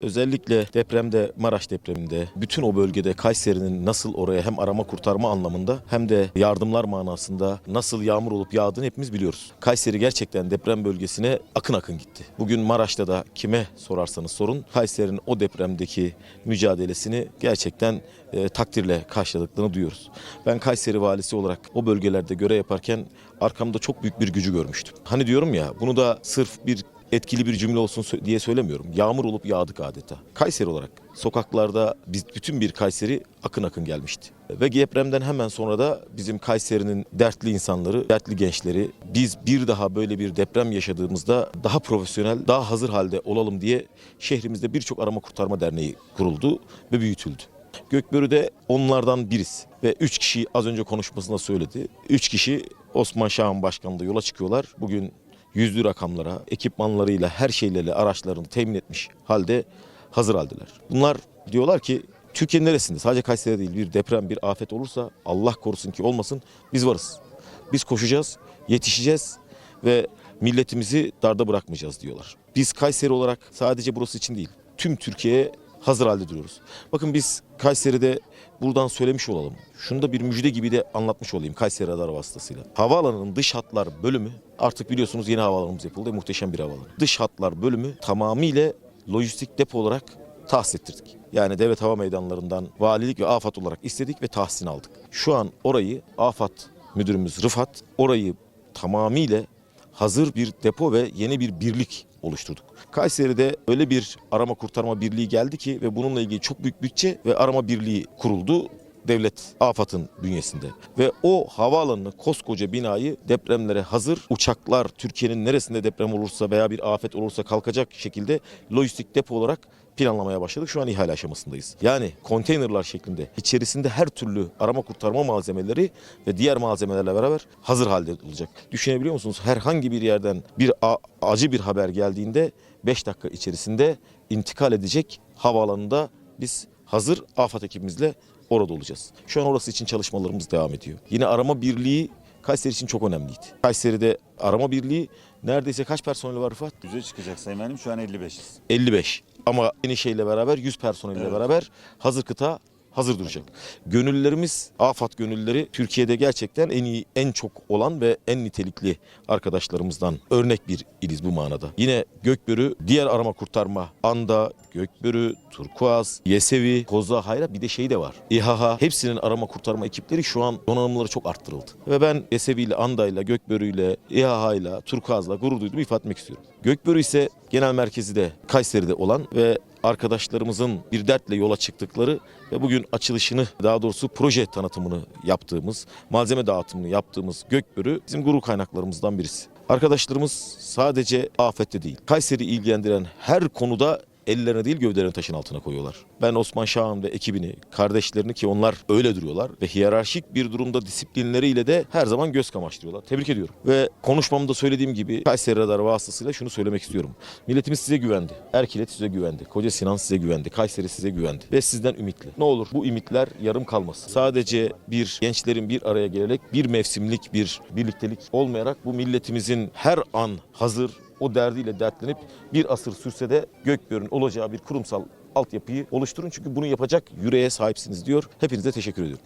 Özellikle depremde, Maraş depreminde, bütün o bölgede Kayseri'nin nasıl oraya hem arama kurtarma anlamında hem de yardımlar manasında nasıl yağmur olup yağdığını hepimiz biliyoruz. Kayseri gerçekten deprem bölgesine akın akın gitti. Bugün Maraş'ta da kime sorarsanız sorun Kayseri'nin o depremdeki mücadelesini gerçekten e, takdirle karşıladıklarını duyuyoruz. Ben Kayseri valisi olarak o bölgelerde görev yaparken arkamda çok büyük bir gücü görmüştüm. Hani diyorum ya bunu da sırf bir etkili bir cümle olsun diye söylemiyorum. Yağmur olup yağdık adeta. Kayseri olarak sokaklarda biz bütün bir Kayseri akın akın gelmişti. Ve depremden hemen sonra da bizim Kayseri'nin dertli insanları, dertli gençleri biz bir daha böyle bir deprem yaşadığımızda daha profesyonel, daha hazır halde olalım diye şehrimizde birçok arama kurtarma derneği kuruldu ve büyütüldü. Gökbörü'de onlardan biriz ve 3 kişi az önce konuşmasında söyledi. 3 kişi Osman Şahan Başkanı'nda yola çıkıyorlar. Bugün yüzlü rakamlara, ekipmanlarıyla, her şeylerle araçlarını temin etmiş halde hazır haldeler. Bunlar diyorlar ki Türkiye'nin neresinde sadece Kayseri'de değil bir deprem, bir afet olursa Allah korusun ki olmasın biz varız. Biz koşacağız, yetişeceğiz ve milletimizi darda bırakmayacağız diyorlar. Biz Kayseri olarak sadece burası için değil, tüm Türkiye'ye hazır halde duruyoruz. Bakın biz Kayseri'de buradan söylemiş olalım. Şunu da bir müjde gibi de anlatmış olayım Kayseri Radar vasıtasıyla. Havaalanının dış hatlar bölümü artık biliyorsunuz yeni havaalanımız yapıldı. Muhteşem bir havaalanı. Dış hatlar bölümü tamamıyla lojistik depo olarak tahsis ettirdik. Yani devlet hava meydanlarından valilik ve AFAD olarak istedik ve tahsisini aldık. Şu an orayı AFAD müdürümüz Rıfat orayı tamamıyla hazır bir depo ve yeni bir birlik oluşturduk. Kayseri'de öyle bir arama kurtarma birliği geldi ki ve bununla ilgili çok büyük bütçe ve arama birliği kuruldu devlet AFAD'ın bünyesinde. Ve o havaalanını koskoca binayı depremlere hazır uçaklar Türkiye'nin neresinde deprem olursa veya bir afet olursa kalkacak şekilde lojistik depo olarak planlamaya başladık. Şu an ihale aşamasındayız. Yani konteynerlar şeklinde içerisinde her türlü arama kurtarma malzemeleri ve diğer malzemelerle beraber hazır halde olacak. Düşünebiliyor musunuz? Herhangi bir yerden bir acı bir haber geldiğinde 5 dakika içerisinde intikal edecek havaalanında biz hazır AFAD ekibimizle orada olacağız. Şu an orası için çalışmalarımız devam ediyor. Yine arama birliği Kayseri için çok önemliydi. Kayseri'de arama birliği neredeyse kaç personeli var Rıfat? Yüze çıkacak Sayın Valim şu an 55'iz. 55. Ama yeni şeyle beraber 100 personelle Evet. beraber hazır kıta hazır duracak. Gönüllülerimiz, AFAD gönüllüleri Türkiye'de gerçekten en iyi, en çok olan ve en nitelikli arkadaşlarımızdan örnek bir iliz bu manada. Yine Gökbörü, diğer arama kurtarma, Anda, Gökbörü, Turkuaz, Yesevi, Koza, Hayra bir de şey de var. İHA hepsinin arama kurtarma ekipleri şu an donanımları çok arttırıldı. Ve ben Yesevi ile Anda ile Gökbörü ile İHA ile Turkuaz'la gurur duyduğumu ifade etmek istiyorum. Gökbörü ise genel merkezi de Kayseri'de olan ve arkadaşlarımızın bir dertle yola çıktıkları ve bugün açılışını daha doğrusu proje tanıtımını yaptığımız, malzeme dağıtımını yaptığımız Gökbörü bizim gurur kaynaklarımızdan birisi. Arkadaşlarımız sadece afette değil, Kayseri ilgilendiren her konuda ellerine değil gövdelerini taşın altına koyuyorlar. Ben Osman Şahan ve ekibini, kardeşlerini ki onlar öyle duruyorlar ve hiyerarşik bir durumda disiplinleriyle de her zaman göz kamaştırıyorlar. Tebrik ediyorum. Ve konuşmamda söylediğim gibi Kayseri Radar vasıtasıyla şunu söylemek istiyorum. Milletimiz size güvendi. Erkilet size güvendi. Koca Sinan size güvendi. Kayseri size güvendi. Ve sizden ümitli. Ne olur bu ümitler yarım kalmasın. Sadece bir gençlerin bir araya gelerek bir mevsimlik bir birliktelik olmayarak bu milletimizin her an hazır o derdiyle dertlenip bir asır sürse de Gökbör'ün olacağı bir kurumsal altyapıyı oluşturun. Çünkü bunu yapacak yüreğe sahipsiniz diyor. Hepinize teşekkür ediyorum.